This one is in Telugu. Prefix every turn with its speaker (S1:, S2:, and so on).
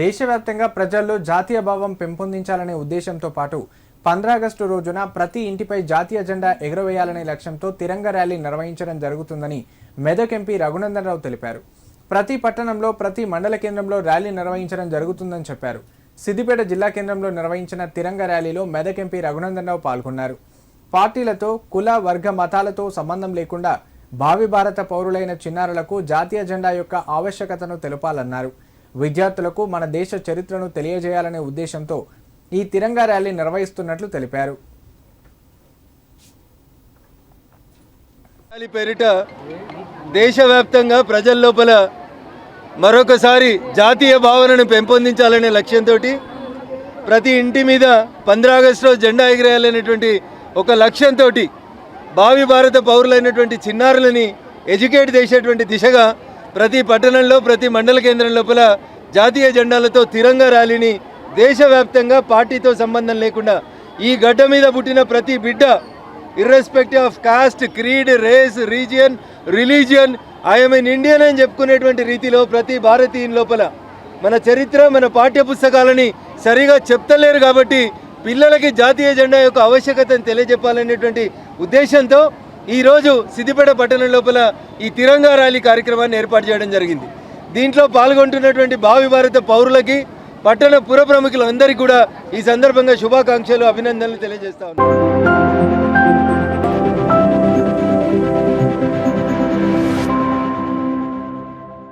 S1: దేశవ్యాప్తంగా ప్రజల్లో జాతీయ భావం పెంపొందించాలనే ఉద్దేశంతో పాటు పంద్రాగస్టు రోజున ప్రతి ఇంటిపై జాతీయ జెండా ఎగురవేయాలనే లక్ష్యంతో తిరంగ ర్యాలీ నిర్వహించడం జరుగుతుందని మెదక్ ఎంపీ రఘునందనరావు తెలిపారు. ప్రతి పట్టణంలో ప్రతి మండల కేంద్రంలో ర్యాలీ నిర్వహించడం జరుగుతుందని చెప్పారు. సిద్దిపేట జిల్లా కేంద్రంలో నిర్వహించిన తిరంగ ర్యాలీలో మెదక్ ఎంపీ రఘునందనరావు పాల్గొన్నారు. పార్టీలతో కుల వర్గ మతాలతో సంబంధం లేకుండా భావి భారత పౌరులైన చిన్నారులకు జాతీయ జెండా యొక్క ఆవశ్యకతను తెలపాలన్నారు. విద్యార్థులకు మన దేశ చరిత్రను తెలియజేయాలనే ఉద్దేశంతో ఈ తిరంగా ర్యాలీ నిర్వహిస్తున్నట్లు తెలిపారు.
S2: ర్యాలీ పేరిట దేశవ్యాప్తంగా ప్రజల లోపల మరొకసారి జాతీయ భావనను పెంపొందించాలనే లక్ష్యంతో ప్రతి ఇంటి మీద పంద్రాగస్టులో జెండా ఎగిరేయాలనేటువంటి ఒక లక్ష్యంతో భావి భారత పౌరులైనటువంటి చిన్నారులని ఎడ్యుకేట్ చేసేటువంటి దిశగా ప్రతి పట్టణంలో ప్రతి మండల కేంద్రం లోపల జాతీయ జెండాలతో తిరంగా ర్యాలీని దేశవ్యాప్తంగా పార్టీతో సంబంధం లేకుండా ఈ గడ్డ మీద పుట్టిన ప్రతి బిడ్డ irrespective of caste creed race region religion I'm an Indian అని చెప్పుకునేటువంటి రీతిలో ప్రతి భారతీయుని లోపల మన చరిత్ర మన పాఠ్య పుస్తకాలని సరిగా చెప్తలేరు కాబట్టి పిల్లలకి జాతీయ జెండా యొక్క ఆవశ్యకతను తెలియజెప్పాలనేటువంటి ఉద్దేశంతో ఈరోజు సిద్దిపేట పట్టణం లోపల ఈ తిరంగా ర్యాలీ కార్యక్రమాన్ని ఏర్పాటు చేయడం జరిగింది. దీంట్లో పాల్గొంటున్నటువంటి భావి భారత పౌరులకి పట్టణ పుర ప్రముఖులందరికీ కూడా ఈ సందర్భంగా శుభాకాంక్షలు అభినందనలు తెలియజేస్తా ఉన్నాను.